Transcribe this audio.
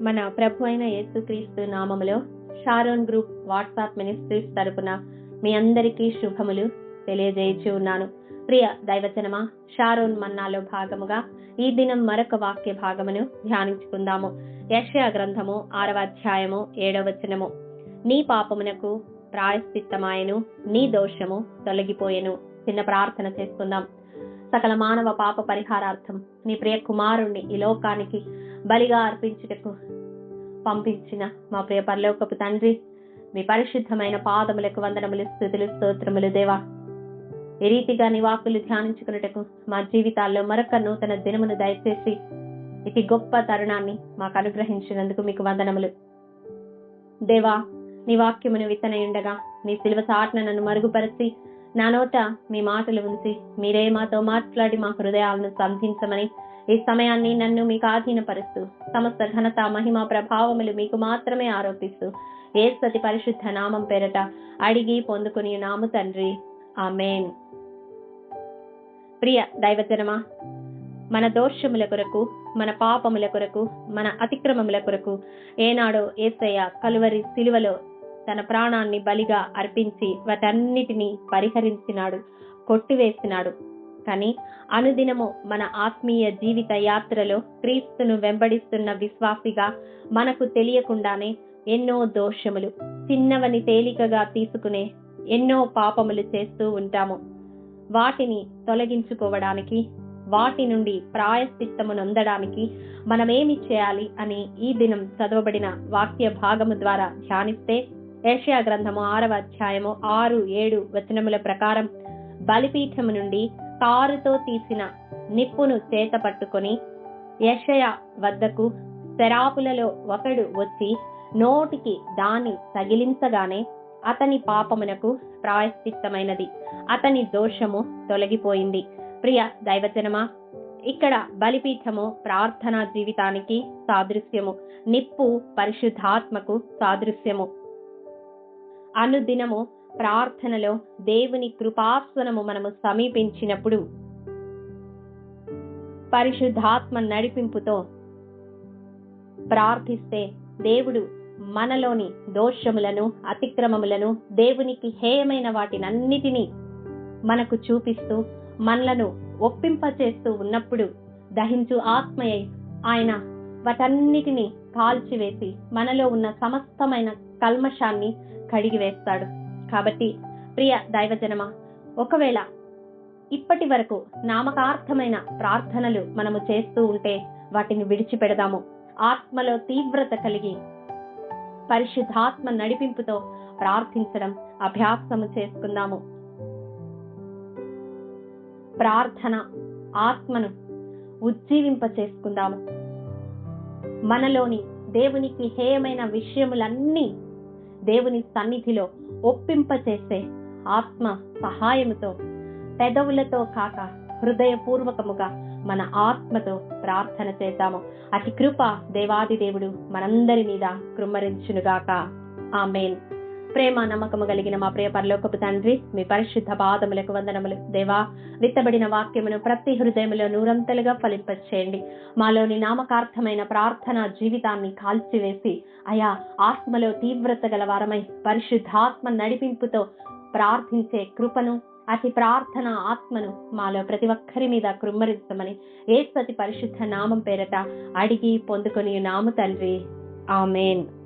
మన ప్రభు అయిన యేసుక్రీస్తు నామములో షారోన్ గ్రూప్ వాట్సాప్ మినిస్ట్రీస్ తరపున మీ అందరికీ శుభములు తెలియజేయచ్చు ఉన్నాను. ప్రియ దైవచనమా షారోన్ మన్నాలో భాగముగా ఈ దినం మరొక వాక్య భాగమును ధ్యానించుకుందాము. యక్షయ గ్రంథము ఆరవ అధ్యాయము ఏడవ వచనము. నీ పాపమునకు ప్రాయశ్చిత్తమాయను నీ దోషము తొలగిపోయెను. చిన్న ప్రార్థన చేసుకుందాం సకల మానవ పాప పరిహారార్థం నీ ప్రియ కుమారుణ్ణి ఈ లోకానికి బలిగా అర్పించుటకు పంపించిన మా ప్రియ పరలోకపు తండ్రి మీ పరిశుద్ధమైన పాదములకు వందనములు స్థుతులు స్తోత్రములు దేవా. ఈ రీతిగా నివాకులు ధ్యానించుకున్నటకు మా జీవితాల్లో మరొక నూతన దినమును దయచేసి ఇది గొప్ప తరుణాన్ని మాకు అనుగ్రహించినందుకు మీకు వందనములు. దేవా నీ వాక్యమును విత్తనయుండగా నీ సిలువ చాట్న నన్ను మరుగుపరిచి నా నోట మీ మాటలు ఉంచి మీరే మాతో మాట్లాడి మా హృదయాలను సంధించమని ఈ సమయాన్ని నన్ను మీకు ఆధీనపరుస్తూ సమస్త ఘనత మహిమ ప్రభావములు మీకు మాత్రమే ఆరోపిస్తూ ఏ సతి పరిశుద్ధ నామం పేరట అడిగి పొందుకుని నాము తండ్రి. ఆమెన్. ప్రియ దైవజనమా మన దోషముల కొరకు మన పాపముల కొరకు మన అతిక్రమముల కొరకు ఏనాడో ఏసయ్య కలువరి సిలువలో తన ప్రాణాన్ని బలిగా అర్పించి వాటన్నిటినీ పరిహరించినాడు కొట్టివేసినాడు. కానీ అనుదినము మన ఆత్మీయ జీవిత యాత్రలో క్రీస్తును వెంబడిస్తున్న విశ్వాసిగా మనకు తెలియకుండానే ఎన్నో దోషములు చిన్నవని తేలికగా తీసుకునే ఎన్నో పాపములు చేస్తూ ఉంటాము. వాటిని తొలగించుకోవడానికి వాటి నుండి ప్రాయశ్చిత్తము నొందడానికి మనమేమి చేయాలి అని ఈ దినం చదవబడిన వాక్య భాగము ద్వారా ధ్యానిస్తే ఏషియా గ్రంథము ఆరవ అధ్యాయము ఆరు ఏడు వచనముల ప్రకారం బలిపీఠము నుండి కారుతో తీసిన నిప్పును చేత పట్టుకొని యషయ వద్దకు శరాపులలో ఒకడు వచ్చి నోటికి దాన్ని తగిలించగానే అతని పాపమునకు ప్రాయశ్చిత్తమైనది. అతని దోషము తొలగిపోయింది. ప్రియ దైవజనమా ఇక్కడ బలిపీఠము ప్రార్థనా జీవితానికి సాదృశ్యము. నిప్పు పరిశుద్ధాత్మకు సాదృశ్యము. అనుదినము ప్రార్థనలో దేవుని కృపాసనము మనము సమీపించినప్పుడు పరిశుద్ధాత్మ నడిపింపుతో ప్రార్థిస్తే దేవుడు మనలోని దోషములను అతిక్రమములను దేవునికి హేయమైన వాటినన్నిటినీ మనకు చూపిస్తూ మనలను ఒప్పింపచేస్తూ ఉన్నప్పుడు దహించు ఆత్మయై ఆయన వాటన్నిటినీ కాల్చివేసి మనలో ఉన్న సమస్తమైన కల్మషాన్ని కడిగివేస్తాడు. కాబట్టి ప్రియ దైవజనమ ఒకవేళ ఇప్పటి వరకు నామకార్థమైన ప్రార్థనలు మనము చేస్తూ ఉంటే వాటిని విడిచిపెడదాము. ఆత్మలో తీవ్రత కలిగి పరిశుద్ధాత్మ నడిపింపుతో ప్రార్థించడం అభ్యాసము చేసుకుందాము. ప్రార్థన ఆత్మను ఉజ్జీవింప చేసుకుందాము. మనలోని దేవునికి హేయమైన విషయములన్నీ దేవుని సన్నిధిలో ఒప్పింపచేసే ఆత్మ సహాయముతో పెదవులతో కాక హృదయపూర్వకముగా మన ఆత్మతో ప్రార్థన చేద్దాము. అతి కృప దేవాది దేవుడు మనందరి మీద కృమ్మరించునుగాక ఆమెన్. ప్రేమ నమ్మకము కలిగిన మా ప్రియ పరలోకపు తండ్రి మీ పరిశుద్ధ పాదములకు వందనములు. దేవా విత్తబడిన వాక్యమును ప్రతి హృదయములో నూరంతలుగా ఫలింపచేయండి. మాలోని నామకార్థమైన ప్రార్థన జీవితాన్ని కాల్చివేసి అయా ఆత్మలో తీవ్రత గల వారమై పరిశుద్ధాత్మ నడిపింపుతో ప్రార్థించే కృపను అతి ప్రార్థన ఆత్మను మాలో ప్రతి ఒక్కరి మీద కృమ్మరించమని ఏ పరిశుద్ధ నామం పేరట అడిగి పొందుకొని నాము తండ్రి. ఆమెన్.